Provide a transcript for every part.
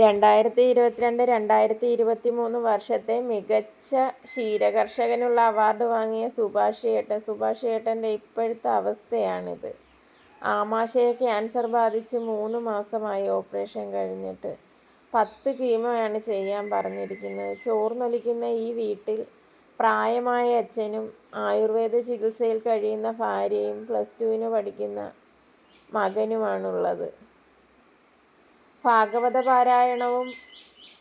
രണ്ടായിരത്തി ഇരുപത്തിരണ്ട് രണ്ടായിരത്തി ഇരുപത്തി മൂന്ന് വർഷത്തെ മികച്ച ക്ഷീരകർഷകനുള്ള അവാർഡ് വാങ്ങിയ സുഭാഷ് ഏട്ടൻ സുഭാഷ് ഏട്ടന്റെ ഇപ്പോഴത്തെ അവസ്ഥയാണിത്. ആമാശയ ക്യാൻസർ ബാധിച്ച് മൂന്ന് മാസമായി ഓപ്പറേഷൻ കഴിഞ്ഞിട്ട് പത്ത് കീമോയാണ് ചെയ്യാൻ പറഞ്ഞിരിക്കുന്നത്. ചോർന്നൊലിക്കുന്ന ഈ വീട്ടിൽ പ്രായമായ അച്ഛനും ആയുർവേദ ചികിത്സയിൽ കഴിയുന്ന ഭാര്യയും പ്ലസ് ടുവിന് പഠിക്കുന്ന മകനുമാണുള്ളത്. ഭാഗവത പാരായണവും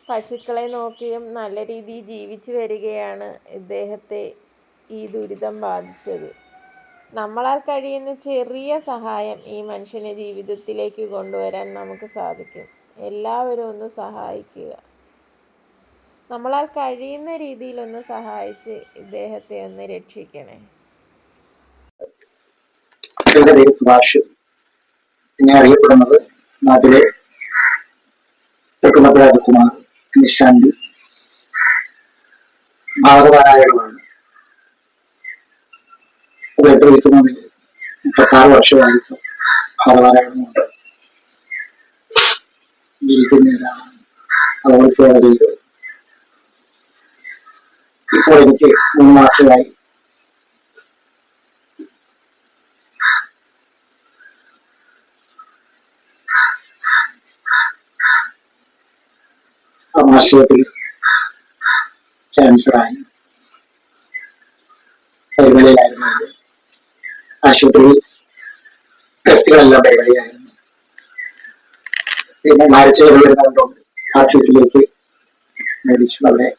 പശുക്കളെ നോക്കിയും നല്ല രീതിയിൽ ജീവിച്ചു വരികയാണ് ഇദ്ദേഹത്തെ ഈ ദുരിതം ബാധിച്ചത്. നമ്മളാൽ കഴിയുന്ന ചെറിയ സഹായം ഈ മനുഷ്യനെ ജീവിതത്തിലേക്ക് കൊണ്ടുവരാൻ നമുക്ക് സാധിക്കും. എല്ലാവരും ഒന്ന് സഹായിക്കുക. നമ്മളാൽ കഴിയുന്ന രീതിയിലൊന്ന് സഹായിച്ച് ഇദ്ദേഹത്തെ ഒന്ന് രക്ഷിക്കണേ. സുഭാഷ്. ഞാൻ അറിയപ്പെടുന്നത് നാട്ടിലെ തെക്കുമത്ത് രാജകുമാർ നിശാന്തി ഭാഗപാരായണമാണ് അത് എട്ട് വയസ്സ് മുതൽ മുപ്പത്താറ് വർഷമായിട്ട് ഭാഗപാരായണമുണ്ട് ജീവിക്കുന്നതിനാണ് അതുപോലെ ഇപ്പോൾ എനിക്ക് മൂന്ന് മാസമായി ആമാശയത്തിൽ ക്യാൻസറായി പരിമലയിലായിരുന്നു അത്. ആശുപത്രിയിൽ ടെസ്റ്റുകളെല്ലാം പരിപാടിയായിരുന്നു. പിന്നെ മരിച്ചു വരുന്നതുകൊണ്ട് ആർസിസിലേക്ക് മേടിച്ചു അവിടെ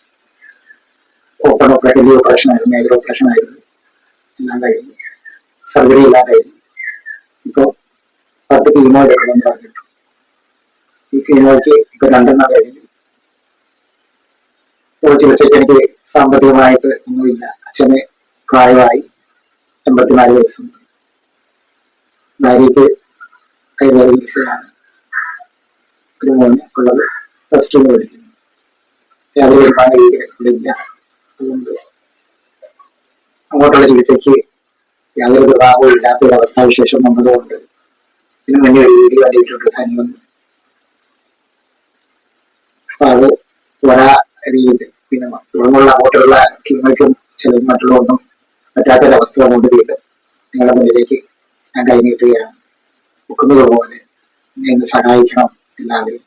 ഓപ്പൺ ഓപ്പറേഷൻ ഓപ്പറേഷൻ ആയിരുന്നു മേജർ ഓപ്പറേഷൻ ആയിരുന്നു. എല്ലാം കഴിഞ്ഞു. സർജറി എല്ലാം കഴിഞ്ഞു. ഇപ്പോ പത്ത് കീമോ എടുക്കണമെന്ന് പറഞ്ഞിട്ടു. ഈ കീമോയ്ക്ക് ഇപ്പൊ രണ്ടെണ്ണം കഴിഞ്ഞു. ഇപ്പോൾ ചികിത്സയ്ക്ക് എനിക്ക് സാമ്പത്തികമായിട്ട് ഒന്നുമില്ല. അച്ഛന് പ്രായമായി എൺപത്തിനാല് വയസ്സുണ്ട്. ഭാര്യയ്ക്ക് കൈകാര്യ ചികിത്സയാണ് ഒരു മോന് ഉള്ളത് പ്ലസ് ടു പഠിക്കുന്നു. യാതൊരു വരുമാന രീതിയിൽ അതുകൊണ്ട് അങ്ങോട്ടുള്ള ചികിത്സയ്ക്ക് യാതൊരു പ്രഭാവവും ഇല്ലാത്ത ഒരു അവസ്ഥാവിശേഷം വന്നതുകൊണ്ട് ഇതിനു വേണ്ടി ഒരു വീഡിയോ കണ്ടിട്ടുണ്ട് ഫനി വന്നു അപ്പൊ അത് വരാ പിന്നെ തുടർന്നുള്ള അങ്ങോട്ടുള്ള കീമയ്ക്കും ചില മറ്റുള്ളവർക്കും പറ്റാത്തൊരവസ്ഥ കൊണ്ടുപോയിട്ട് നിങ്ങളുടെ മുന്നിലേക്ക് ഞാൻ കൈനീട്ടുകയാണ്. ഒക്കുന്നത് പോലെ നിങ്ങൾ സഹായിക്കണം എല്ലാവരും